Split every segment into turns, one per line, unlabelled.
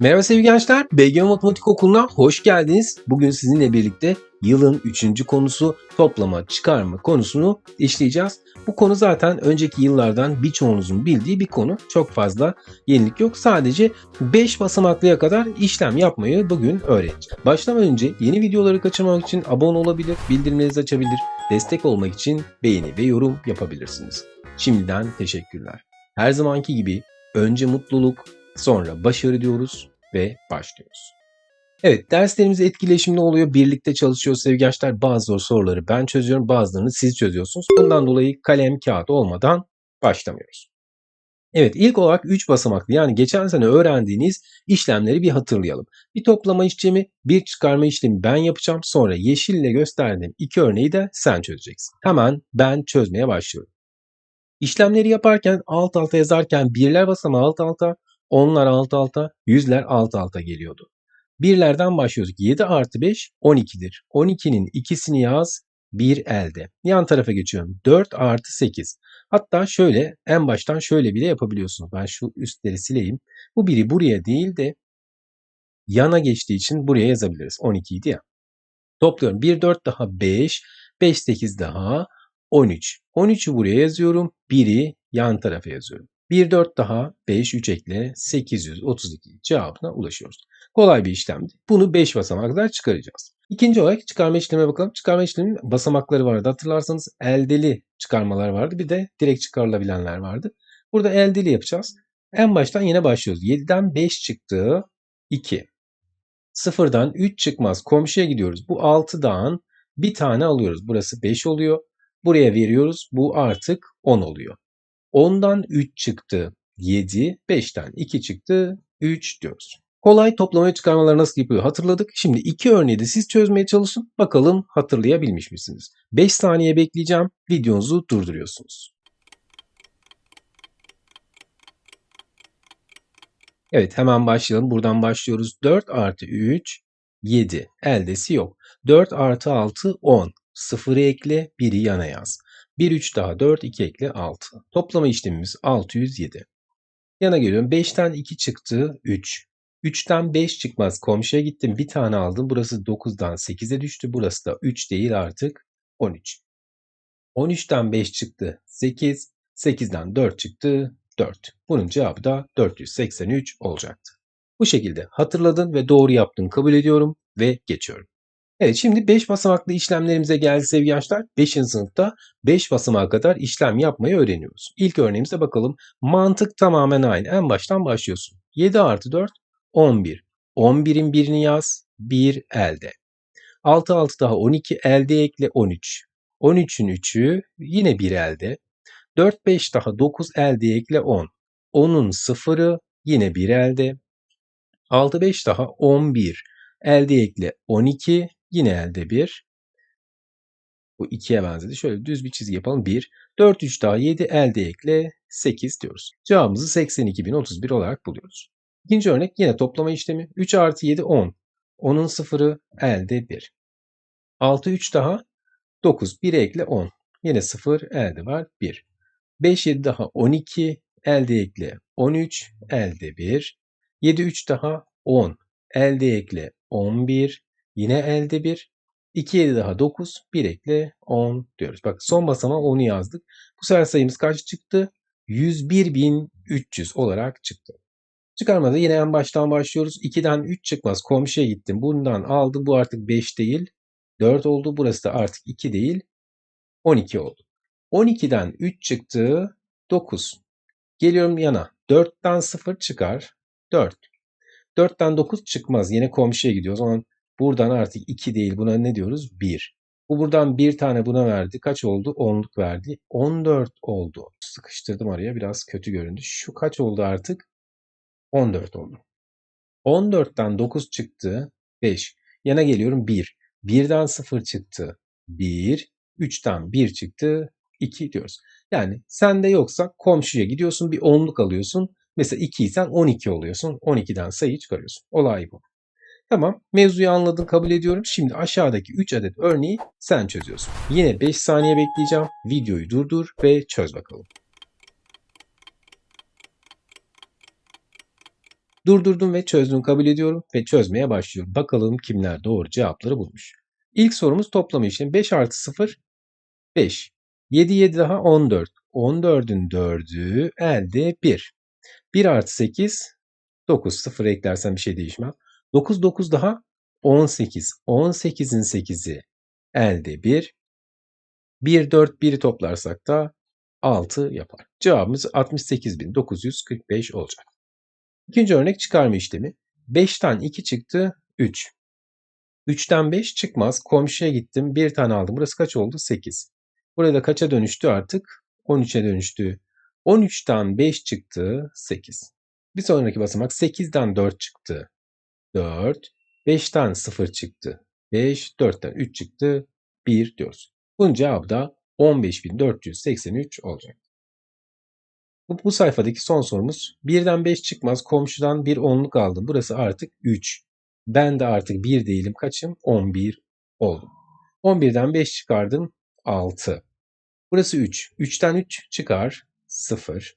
Merhaba sevgili gençler, BG Matematik Okulu'na hoş geldiniz. Bugün sizinle birlikte yılın 3. konusu toplama çıkarma konusunu işleyeceğiz. Bu konu zaten önceki yıllardan birçoğunuzun bildiği bir konu. Çok fazla yenilik yok. Sadece 5 basamaklıya kadar işlem yapmayı bugün öğreneceğiz. Başlamadan önce yeni videoları kaçırmamak için abone olabilir, bildirimlerinizi açabilir, destek olmak için beğeni ve yorum yapabilirsiniz. Şimdiden teşekkürler. Her zamanki gibi önce mutluluk, sonra başarı diyoruz ve başlıyoruz. Evet derslerimiz etkileşimli oluyor. Birlikte çalışıyoruz sevgili gençler. Bazı soruları ben çözüyorum bazılarını siz çözüyorsunuz. Bundan dolayı kalem kağıt olmadan başlamıyoruz. Evet ilk olarak 3 basamaklı yani geçen sene öğrendiğiniz işlemleri bir hatırlayalım. Bir toplama işlemi, bir çıkarma işlemi ben yapacağım. Sonra yeşille gösterdiğim iki örneği de sen çözeceksin. Hemen ben çözmeye başlıyorum. İşlemleri yaparken alt alta yazarken birler basamağı alt alta, onlar alt alta, yüzler alt alta geliyordu. Birlerden başlıyorduk. 7 artı 5 12'dir. 12'nin ikisini yaz 1 elde. Yan tarafa geçiyorum. 4 artı 8. Hatta şöyle en baştan şöyle bile yapabiliyorsunuz. Ben şu üstleri sileyim. Bu biri buraya değil de yana geçtiği için buraya yazabiliriz. 12 idi ya. Topluyorum. 1 4 daha 5. 5 8 daha 13. 13'ü buraya yazıyorum. 1'i yan tarafa yazıyorum. 1 4 daha 5 3 ekle 832 cevabına ulaşıyoruz. Kolay bir işlemdi. Bunu 5 basamaklar çıkaracağız. İkinci olarak çıkarma işlemine bakalım. Çıkarma işleminin basamakları vardı. Hatırlarsanız eldeli çıkarmalar vardı. Bir de direkt çıkarılabilenler vardı. Burada eldeli yapacağız. En baştan yine başlıyoruz. 7'den 5 çıktı 2. 0'dan 3 çıkmaz. Komşuya gidiyoruz. Bu 6'dan bir tane alıyoruz. Burası 5 oluyor. Buraya veriyoruz. Bu artık 10 oluyor. 10'dan 3 çıktı 7, 5'ten 2 çıktı 3 diyoruz. Kolay toplama çıkarmaları nasıl yapılıyor hatırladık. Şimdi iki örneği de siz çözmeye çalışın. Bakalım hatırlayabilmiş misiniz? 5 saniye bekleyeceğim. Videonuzu durduruyorsunuz. Evet hemen başlayalım. Buradan başlıyoruz. 4 artı 3 7. Eldesi yok. 4 artı 6 10. 0'ı ekle 1'i yana yaz. 1 3 daha 4 2 ekle 6. Toplama işlemimiz 607. Yana geliyorum. 5'ten 2 çıktı 3. 3'ten 5 çıkmaz. Komşuya gittim. Bir tane aldım. Burası 9'dan 8'e düştü. Burası da 3 değil artık 13. 13'ten 5 çıktı 8. 8'den 4 çıktı 4. Bunun cevabı da 483 olacaktı. Bu şekilde hatırladın ve doğru yaptın kabul ediyorum ve geçiyorum. Evet şimdi 5 basamaklı işlemlerimize geldi sevgili gençler. 5. sınıfta 5 basamağa kadar işlem yapmayı öğreniyoruz. İlk örneğimize bakalım. Mantık tamamen aynı. En baştan başlıyorsun. 7 artı 4 11. 11'in birini yaz. 1 elde. 6 6 daha 12 elde ekle 13. 13'ün 3'ü yine 1 elde. 4 5 daha 9 elde ekle 10. 10'un 0'ı yine 1 elde. 6 5 daha 11. Elde ekle 12 yine elde 1. Bu 2'ye benzedi. Şöyle düz bir çizgi yapalım. 1. 4 3 daha 7 elde ekle 8 diyoruz. Cevabımızı 82.031 olarak buluyoruz. İkinci örnek yine toplama işlemi. 3 artı 7 10. 10'un sıfırı elde 1. 6 3 daha 9. 1 ekle 10. Yine 0 elde var 1. 5 7 daha 12. Elde ekle 13. Elde 1. 7 3 daha 10. Elde ekle 11. Yine elde 1. 2 7 daha 9. 1 ekle 10 diyoruz. Bak son basamağa 10'u yazdık. Bu sefer sayımız kaç çıktı? 101.300 olarak çıktı. Çıkarmada yine en baştan başlıyoruz. 2'den 3 çıkmaz. Komşuya gittim. Bundan aldım. Bu artık 5 değil. 4 oldu. Burası da artık 2 değil. 12 oldu. 12'den 3 çıktı. 9. Geliyorum yana. 4'ten 0 çıkar. 4. 4'ten 9 çıkmaz. Yine komşuya gidiyor. O zaman buradan artık 2 değil. Buna ne diyoruz? 1. Bu buradan bir tane buna verdi. Kaç oldu? 10'luk verdi. 14 oldu. Sıkıştırdım araya. Biraz kötü göründü. Şu kaç oldu artık? 14 oldu. 14'ten 9 çıktı 5. Yana geliyorum 1. 1'den 0 çıktı 1. 3'ten 1 çıktı 2 diyoruz. Yani sende yoksa komşuya gidiyorsun bir onluk alıyorsun. Mesela 2 isen 12 oluyorsun. 12'den sayı çıkarıyorsun. Olay bu. Tamam mevzuyu anladın kabul ediyorum. Şimdi aşağıdaki 3 adet örneği sen çözüyorsun. Yine 5 saniye bekleyeceğim. Videoyu durdur ve çöz bakalım. Durdurdum ve çözdüm kabul ediyorum ve çözmeye başlıyorum. Bakalım kimler doğru cevapları bulmuş. İlk sorumuz toplama işlemi. 5 artı 0 5. 7 7 daha 14. 14'ün 4'ü elde 1. 1 artı 8 9. 0 eklersen bir şey değişmez. 9 9 daha 18. 18'in 8'i elde 1. 1 4 1'i toplarsak da 6 yapar. Cevabımız 68.945 olacak. İkinci örnek çıkarma işlemi. 5'ten 2 çıktı 3. 3'ten 5 çıkmaz. Komşuya gittim. Bir tane aldım. Burası kaç oldu? 8. Burada kaça dönüştü artık? 13'e dönüştü. 13'ten 5 çıktı 8. Bir sonraki basamak 8'den 4 çıktı. 4. 5'ten 0 çıktı. 5. 4'ten 3 çıktı. 1 diyoruz. Bunun cevabı da 15.483 olacak. Bu, bu sayfadaki son sorumuz. 1'den 5 çıkmaz. Komşudan bir onluk aldım. Burası artık 3. Ben de artık 1 değilim. Kaçım? 11 oldum. 11'den 5 çıkardım. 6. Burası 3. 3'ten 3 çıkar. 0.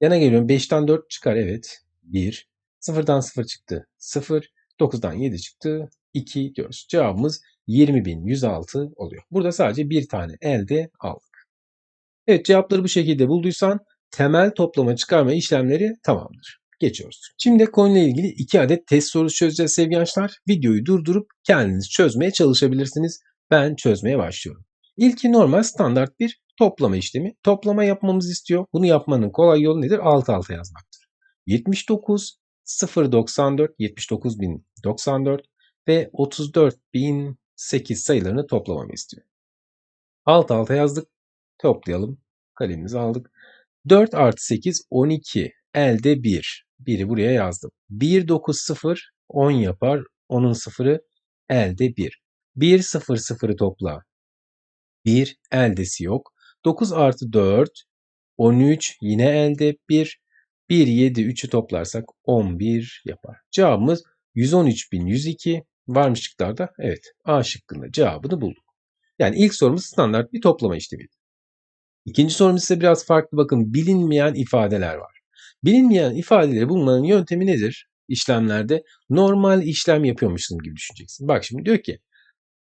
Yana geliyorum. 5'ten 4 çıkar. Evet. 1. 0'dan 0 çıktı. 0. 9'dan 7 çıktı. 2 diyoruz. Cevabımız 20.106 oluyor. Burada sadece bir tane elde aldık. Evet cevapları bu şekilde bulduysan temel toplama çıkarma işlemleri tamamdır. Geçiyoruz. Şimdi konuyla ilgili iki adet test sorusu çözeceğiz sevgili gençler. Videoyu durdurup kendiniz çözmeye çalışabilirsiniz. Ben çözmeye başlıyorum. İlki normal standart bir toplama işlemi. Toplama yapmamızı istiyor. Bunu yapmanın kolay yolu nedir? Alt alta yazmaktır. 79 094 79.094 ve 34.008 sayılarını toplamamı istiyor. Alt alta yazdık. Toplayalım. Kalemimizi aldık. 4 artı 8 12. Elde 1. 1'i buraya yazdım. 1 9 0 10 yapar. 10'un sıfırı elde 1. 1 0 0'ı topla. 1 eldesi yok. 9 artı 4 13 yine elde 1. 1 7 3'ü toplarsak 11 yapar. Cevabımız 113.102 varmış şıklarda. Evet A şıkkında cevabını bulduk. Yani ilk sorumuz standart bir toplama işlemiydi. İkinci sorumuz ise biraz farklı. Bakın bilinmeyen ifadeler var. Bilinmeyen ifadeleri bulmanın yöntemi nedir? İşlemlerde normal işlem yapıyormuşsun gibi düşüneceksin. Bak şimdi diyor ki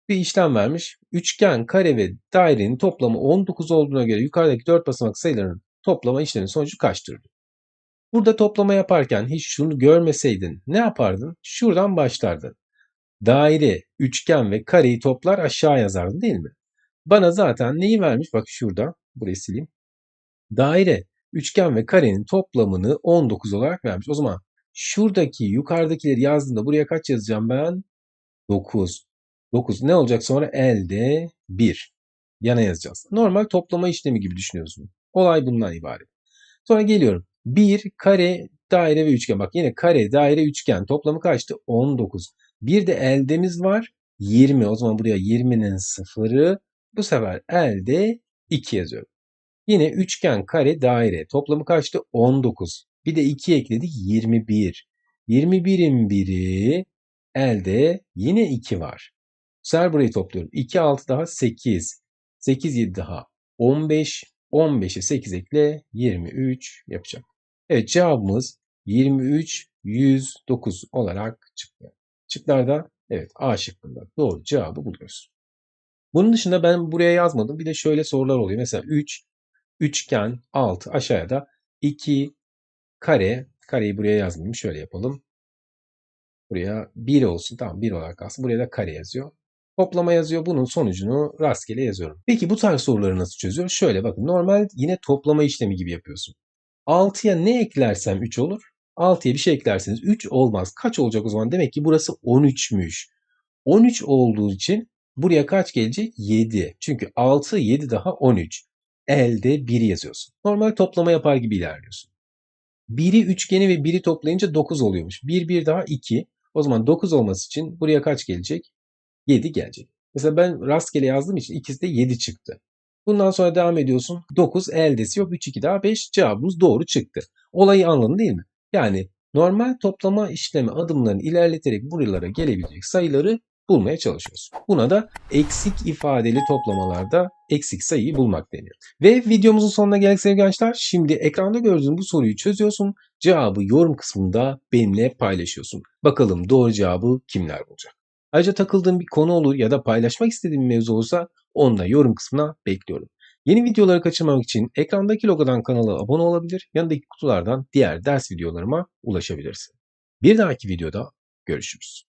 bir işlem vermiş. Üçgen, kare ve dairenin toplamı 19 olduğuna göre yukarıdaki 4 basamak sayılarının toplama işlemi sonucu kaçtır? Burada toplama yaparken hiç şunu görmeseydin ne yapardın? Şuradan başlardın. Daire, üçgen ve kareyi toplar aşağı yazardın değil mi? Bana zaten neyi vermiş? Bak şurada. Burayı sileyim. Daire, üçgen ve karenin toplamını 19 olarak vermiş. O zaman şuradaki yukarıdakileri yazdığımda buraya kaç yazacağım ben? 9. 9 ne olacak sonra? Elde 1. Yana yazacağız. Normal toplama işlemi gibi düşünüyorsun. Olay bundan ibaret. Sonra geliyorum. 1 kare daire ve üçgen. Bak yine kare daire üçgen toplamı kaçtı? 19. Bir de eldemiz var. 20. O zaman buraya 20'nin sıfırı. Bu sefer elde 2 yazıyorum. Yine üçgen kare daire toplamı kaçtı? 19. Bir de 2 ekledik 21. 21'in biri elde yine 2 var. Sefer burayı topluyorum. 2 6 daha 8. 8 7 daha 15. 15'e 8 ekle 23 yapacak. Evet cevabımız 23 109 olarak çıktı. Şıklarda evet A şıkkında doğru cevabı buluyoruz. Bunun dışında ben buraya yazmadım. Bir de şöyle sorular oluyor. Mesela 3, üçgen, 6 aşağıya da 2, kare. Kareyi buraya yazmayayım. Şöyle yapalım. Buraya 1 olsun. Tamam 1 olarak kalsın. Buraya da kare yazıyor. Toplama yazıyor. Bunun sonucunu rastgele yazıyorum. Peki bu tarz soruları nasıl çözüyor? Şöyle bakın. Normal yine toplama işlemi gibi yapıyorsun. 6'ya ne eklersem 3 olur. 6'ya bir şey eklerseniz 3 olmaz. Kaç olacak o zaman? Demek ki burası 13'müş. 13 olduğu için buraya kaç gelecek? 7. Çünkü 6, 7 daha 13. Elde 1 yazıyorsun. Normal toplama yapar gibi ilerliyorsun. 1'i üçgeni ve 1'i toplayınca 9 oluyormuş. 1, 1 daha 2. O zaman 9 olması için buraya kaç gelecek? 7 gelecek. Mesela ben rastgele yazdığım için ikisi de 7 çıktı. Bundan sonra devam ediyorsun. 9 eldesi yok. 3, 2 daha 5. Cevabımız doğru çıktı. Olayı anladın değil mi? Yani normal toplama işlemi adımlarını ilerleterek buralara gelebilecek sayıları bulmaya çalışıyoruz. Buna da eksik ifadeli toplamalarda eksik sayıyı bulmak deniyor. Ve videomuzun sonuna geldik sevgili gençler. Şimdi ekranda gördüğün bu soruyu çözüyorsun. Cevabı yorum kısmında benimle paylaşıyorsun. Bakalım doğru cevabı kimler bulacak. Ayrıca takıldığın bir konu olur ya da paylaşmak istediğin bir mevzu olursa onu da yorum kısmına bekliyorum. Yeni videoları kaçırmamak için ekrandaki logodan kanala abone olabilir, yanındaki kutulardan diğer ders videolarıma ulaşabilirsin. Bir dahaki videoda görüşürüz.